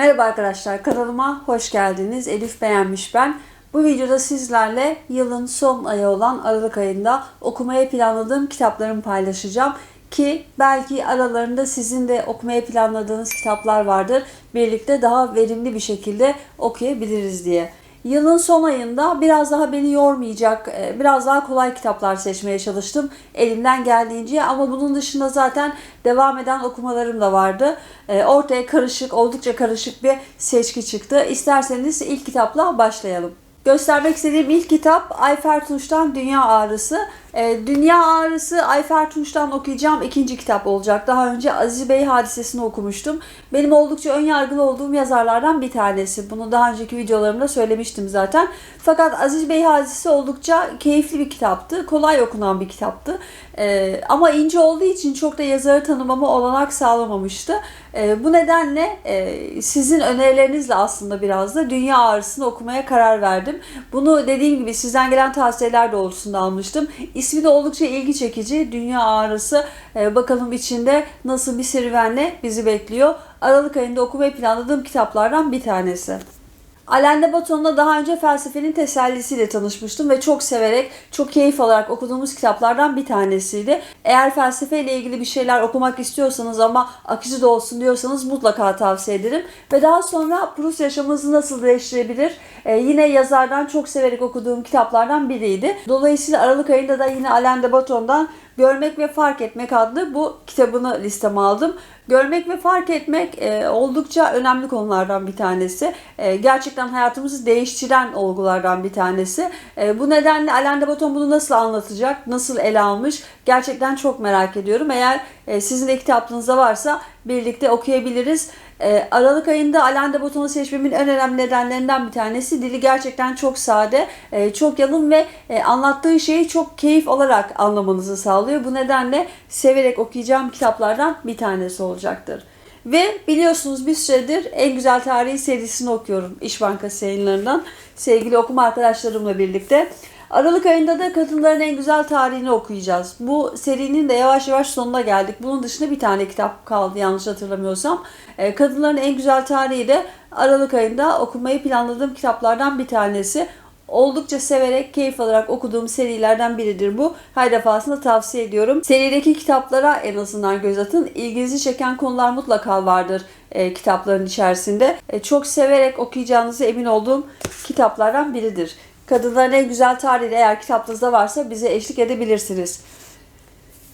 Merhaba arkadaşlar kanalıma hoş geldiniz. Elif beğenmiş ben. Bu videoda sizlerle yılın son ayı olan Aralık ayında okumaya planladığım kitaplarımı paylaşacağım. Ki belki aralarında sizin de okumaya planladığınız kitaplar vardır. Birlikte daha verimli bir şekilde okuyabiliriz diye. Yılın son ayında biraz daha beni yormayacak, e, biraz daha kolay kitaplar seçmeye çalıştım elimden geldiğince ama bunun dışında zaten devam eden okumalarım da vardı. E, Ortaya karışık, oldukça karışık bir seçki çıktı. İsterseniz ilk kitapla başlayalım. Göstermek istediğim ilk kitap Ayfer Tunç'tan Dünya Ağrısı. Ee, Dünya Ağrısı Ayfer Tunç'tan okuyacağım ikinci kitap olacak. Daha önce Aziz Bey hadisesini okumuştum. Benim oldukça ön yargılı olduğum yazarlardan bir tanesi. Bunu daha önceki videolarımda söylemiştim zaten. Fakat Aziz Bey hadisesi oldukça keyifli bir kitaptı. Kolay okunan bir kitaptı. Ee, ama ince olduğu için çok da yazarı tanımama olanak sağlamamıştı. Ee, bu nedenle e, sizin önerilerinizle aslında biraz da Dünya Ağrısı'nı okumaya karar verdim. Bunu dediğim gibi sizden gelen tavsiyeler doğrultusunda almıştım. İsmi de oldukça ilgi çekici. Dünya Ağrısı. Ee, bakalım içinde nasıl bir serüvenle bizi bekliyor. Aralık ayında okumayı planladığım kitaplardan bir tanesi. Alain de Botton'la daha önce felsefenin tesellisiyle tanışmıştım ve çok severek, çok keyif alarak okuduğumuz kitaplardan bir tanesiydi. Eğer felsefeyle ilgili bir şeyler okumak istiyorsanız ama akıcı da olsun diyorsanız mutlaka tavsiye ederim. Ve daha sonra Prus yaşamınızı nasıl değiştirebilir? Ee, yine yazardan çok severek okuduğum kitaplardan biriydi. Dolayısıyla Aralık ayında da yine Alain de Botton'dan Görmek ve Fark Etmek adlı bu kitabını listeme aldım. Görmek ve fark etmek e, oldukça önemli konulardan bir tanesi. E, gerçekten hayatımızı değiştiren olgulardan bir tanesi. E, bu nedenle Alain de Botton bunu nasıl anlatacak, nasıl ele almış gerçekten çok merak ediyorum. Eğer e, sizin de kitaplarınızda varsa birlikte okuyabiliriz. E, Aralık ayında Alain de Botton'u seçmemin en önemli nedenlerinden bir tanesi dili gerçekten çok sade, e, çok yalın ve e, anlattığı şeyi çok keyif alarak anlamanızı sağlıyor. Bu nedenle severek okuyacağım kitaplardan bir tanesi olacaktır. Ve biliyorsunuz bir süredir En Güzel Tarihi serisini okuyorum İş Bankası yayınlarından sevgili okuma arkadaşlarımla birlikte. Aralık ayında da kadınların en güzel tarihini okuyacağız. Bu serinin de yavaş yavaş sonuna geldik. Bunun dışında bir tane kitap kaldı yanlış hatırlamıyorsam. Ee, kadınların en güzel tarihi de Aralık ayında okumayı planladığım kitaplardan bir tanesi. Oldukça severek, keyif alarak okuduğum serilerden biridir bu. Her defasında tavsiye ediyorum. Serideki kitaplara en azından göz atın. İlginizi çeken konular mutlaka vardır e, kitapların içerisinde. E, çok severek okuyacağınızı emin olduğum kitaplardan biridir. Kadınların en güzel tarihi eğer kitaplarınızda varsa bize eşlik edebilirsiniz.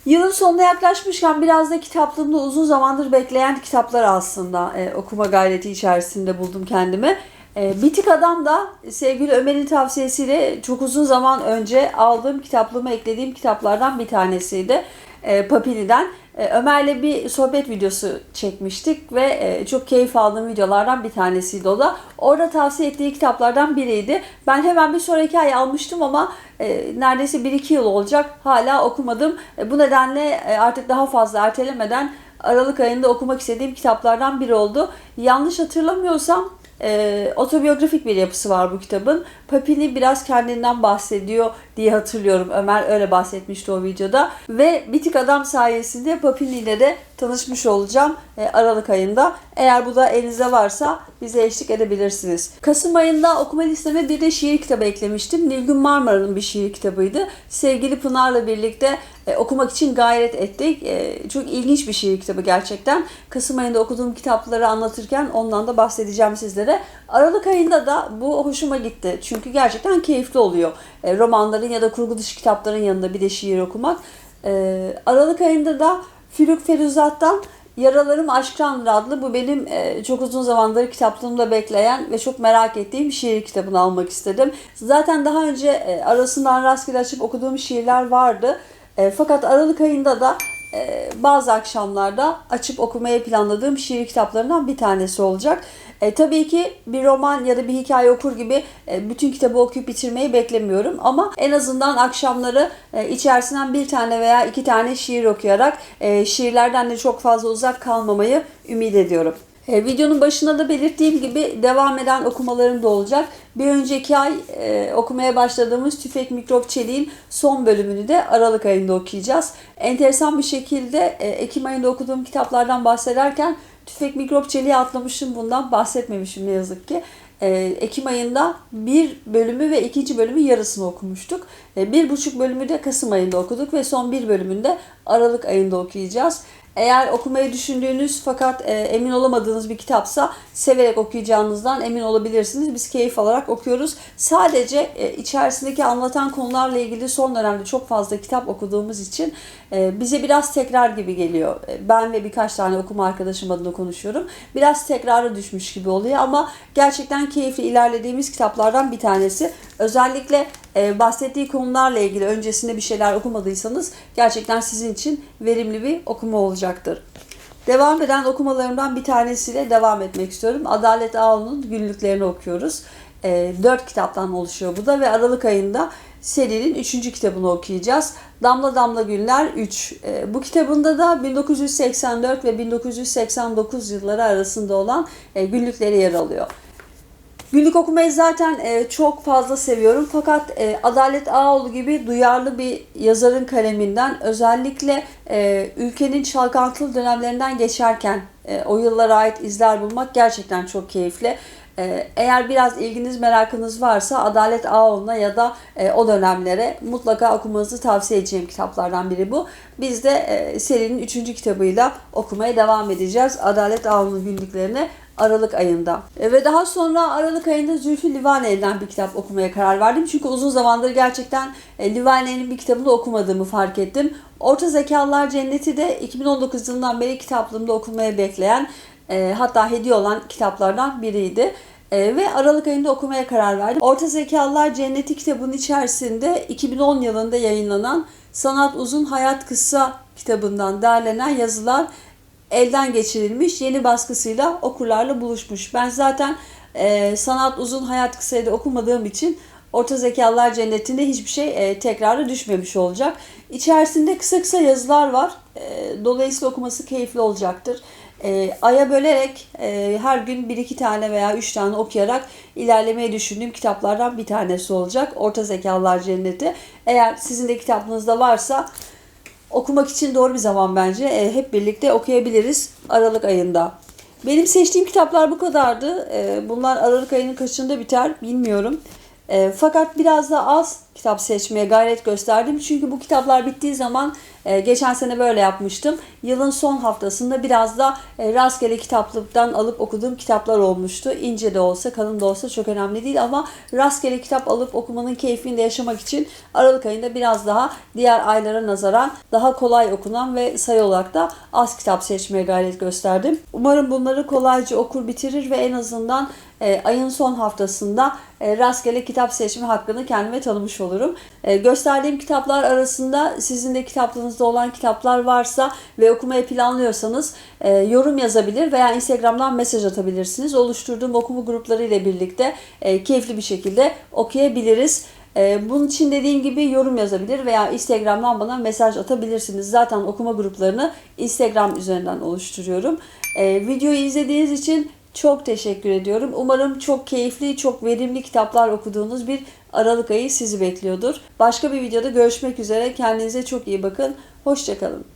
Yılın sonuna yaklaşmışken biraz da kitaplığımda uzun zamandır bekleyen kitaplar aslında e, okuma gayreti içerisinde buldum kendimi. E, Bitik Adam da sevgili Ömer'in tavsiyesiyle çok uzun zaman önce aldığım kitaplığıma eklediğim kitaplardan bir tanesiydi. E, Papini'den. E, Ömer'le bir sohbet videosu çekmiştik ve e, çok keyif aldığım videolardan bir tanesiydi o da. Orada tavsiye ettiği kitaplardan biriydi. Ben hemen bir sonraki ay almıştım ama e, neredeyse 1-2 yıl olacak hala okumadım. Bu nedenle artık daha fazla ertelemeden Aralık ayında okumak istediğim kitaplardan biri oldu. Yanlış hatırlamıyorsam e, otobiyografik bir yapısı var bu kitabın. Papini biraz kendinden bahsediyor diye hatırlıyorum. Ömer öyle bahsetmişti o videoda. Ve Bitik Adam sayesinde Papini ile de tanışmış olacağım e, Aralık ayında. Eğer bu da elinizde varsa bize eşlik edebilirsiniz. Kasım ayında okuma listeme bir de şiir kitabı eklemiştim. Nilgün Marmara'nın bir şiir kitabıydı. Sevgili Pınar'la birlikte e, okumak için gayret ettik. E, çok ilginç bir şiir kitabı gerçekten. Kasım ayında okuduğum kitapları anlatırken ondan da bahsedeceğim sizlere. Aralık ayında da bu hoşuma gitti. Çünkü gerçekten keyifli oluyor. E, romanların ya da kurgu dışı kitapların yanında bir de şiir okumak. E, Aralık ayında da Fülük Feruzat'tan Yaralarım Aşktandır adlı bu benim e, çok uzun zamandır kitaplığımda bekleyen ve çok merak ettiğim şiir kitabını almak istedim. Zaten daha önce e, arasından rastgele açıp okuduğum şiirler vardı. E, fakat Aralık ayında da e, bazı akşamlarda açıp okumayı planladığım şiir kitaplarından bir tanesi olacak. E, tabii ki bir roman ya da bir hikaye okur gibi e, bütün kitabı okuyup bitirmeyi beklemiyorum. Ama en azından akşamları e, içerisinden bir tane veya iki tane şiir okuyarak e, şiirlerden de çok fazla uzak kalmamayı ümit ediyorum. E, videonun başında da belirttiğim gibi devam eden okumalarım da olacak. Bir önceki ay e, okumaya başladığımız Tüfek Mikrop Çelik'in son bölümünü de Aralık ayında okuyacağız. Enteresan bir şekilde e, Ekim ayında okuduğum kitaplardan bahsederken Tüfek mikrop çeliği atlamışım bundan bahsetmemişim ne yazık ki. Ee, Ekim ayında bir bölümü ve ikinci bölümü yarısını okumuştuk. Ee, bir buçuk bölümü de Kasım ayında okuduk ve son bir bölümünde Aralık ayında okuyacağız. Eğer okumayı düşündüğünüz fakat e, emin olamadığınız bir kitapsa severek okuyacağınızdan emin olabilirsiniz. Biz keyif alarak okuyoruz. Sadece e, içerisindeki anlatan konularla ilgili son dönemde çok fazla kitap okuduğumuz için e, bize biraz tekrar gibi geliyor. E, ben ve birkaç tane okuma arkadaşım adına konuşuyorum. Biraz tekrara düşmüş gibi oluyor ama gerçekten keyifli ilerlediğimiz kitaplardan bir tanesi. Özellikle e, bahsettiği konularla ilgili öncesinde bir şeyler okumadıysanız gerçekten sizin için verimli bir okuma olacaktır. Devam eden okumalarımdan bir tanesiyle devam etmek istiyorum. Adalet Ağol'un günlüklerini okuyoruz. E, 4 kitaptan oluşuyor bu da ve Aralık ayında serinin 3. kitabını okuyacağız. Damla Damla Günler 3. E, bu kitabında da 1984 ve 1989 yılları arasında olan e, günlükleri yer alıyor. Günlük okumayı zaten e, çok fazla seviyorum fakat e, Adalet Ağoğlu gibi duyarlı bir yazarın kaleminden özellikle e, ülkenin çalkantılı dönemlerinden geçerken e, o yıllara ait izler bulmak gerçekten çok keyifli. E, eğer biraz ilginiz merakınız varsa Adalet Ağoğlu'na ya da e, o dönemlere mutlaka okumanızı tavsiye edeceğim kitaplardan biri bu. Biz de e, serinin 3. kitabıyla okumaya devam edeceğiz. Adalet Ağoğlu'nun günlüklerini Aralık ayında. E, ve daha sonra Aralık ayında Zülfü Livaneli'den bir kitap okumaya karar verdim. Çünkü uzun zamandır gerçekten e, Livaneli'nin bir kitabını okumadığımı fark ettim. Orta Zekalılar Cenneti de 2019 yılından beri kitaplığımda okunmaya bekleyen e, hatta hediye olan kitaplardan biriydi. E, ve Aralık ayında okumaya karar verdim. Orta Zekalılar Cenneti kitabının içerisinde 2010 yılında yayınlanan Sanat Uzun Hayat Kısa kitabından derlenen yazılar elden geçirilmiş yeni baskısıyla okurlarla buluşmuş. Ben zaten e, sanat uzun hayat kısaydı okumadığım için Orta Zekalılar Cenneti'nde hiçbir şey e, tekrarı düşmemiş olacak. İçerisinde kısa kısa yazılar var. E, dolayısıyla okuması keyifli olacaktır. E, aya bölerek e, her gün bir iki tane veya üç tane okuyarak ilerlemeyi düşündüğüm kitaplardan bir tanesi olacak. Orta Zekalılar Cenneti. Eğer sizin de kitabınızda varsa okumak için doğru bir zaman bence. E, hep birlikte okuyabiliriz Aralık ayında. Benim seçtiğim kitaplar bu kadardı. E, bunlar Aralık ayının kaçında biter bilmiyorum. E, fakat biraz da az kitap seçmeye gayret gösterdim. Çünkü bu kitaplar bittiği zaman e, geçen sene böyle yapmıştım. Yılın son haftasında biraz da e, rastgele kitaplıktan alıp okuduğum kitaplar olmuştu. İnce de olsa kalın da olsa çok önemli değil ama rastgele kitap alıp okumanın keyfini de yaşamak için Aralık ayında biraz daha diğer aylara nazaran daha kolay okunan ve sayı olarak da az kitap seçmeye gayret gösterdim. Umarım bunları kolayca okur bitirir ve en azından e, ayın son haftasında e, rastgele kitap seçme hakkını kendime tanımış olurum. E, gösterdiğim kitaplar arasında sizin de kitaplığınızda olan kitaplar varsa ve okumaya planlıyorsanız e, yorum yazabilir veya Instagram'dan mesaj atabilirsiniz. Oluşturduğum okuma grupları ile birlikte e, keyifli bir şekilde okuyabiliriz. E, bunun için dediğim gibi yorum yazabilir veya Instagram'dan bana mesaj atabilirsiniz. Zaten okuma gruplarını Instagram üzerinden oluşturuyorum. E, videoyu izlediğiniz için çok teşekkür ediyorum. Umarım çok keyifli, çok verimli kitaplar okuduğunuz bir Aralık ayı sizi bekliyordur. Başka bir videoda görüşmek üzere. Kendinize çok iyi bakın. Hoşçakalın.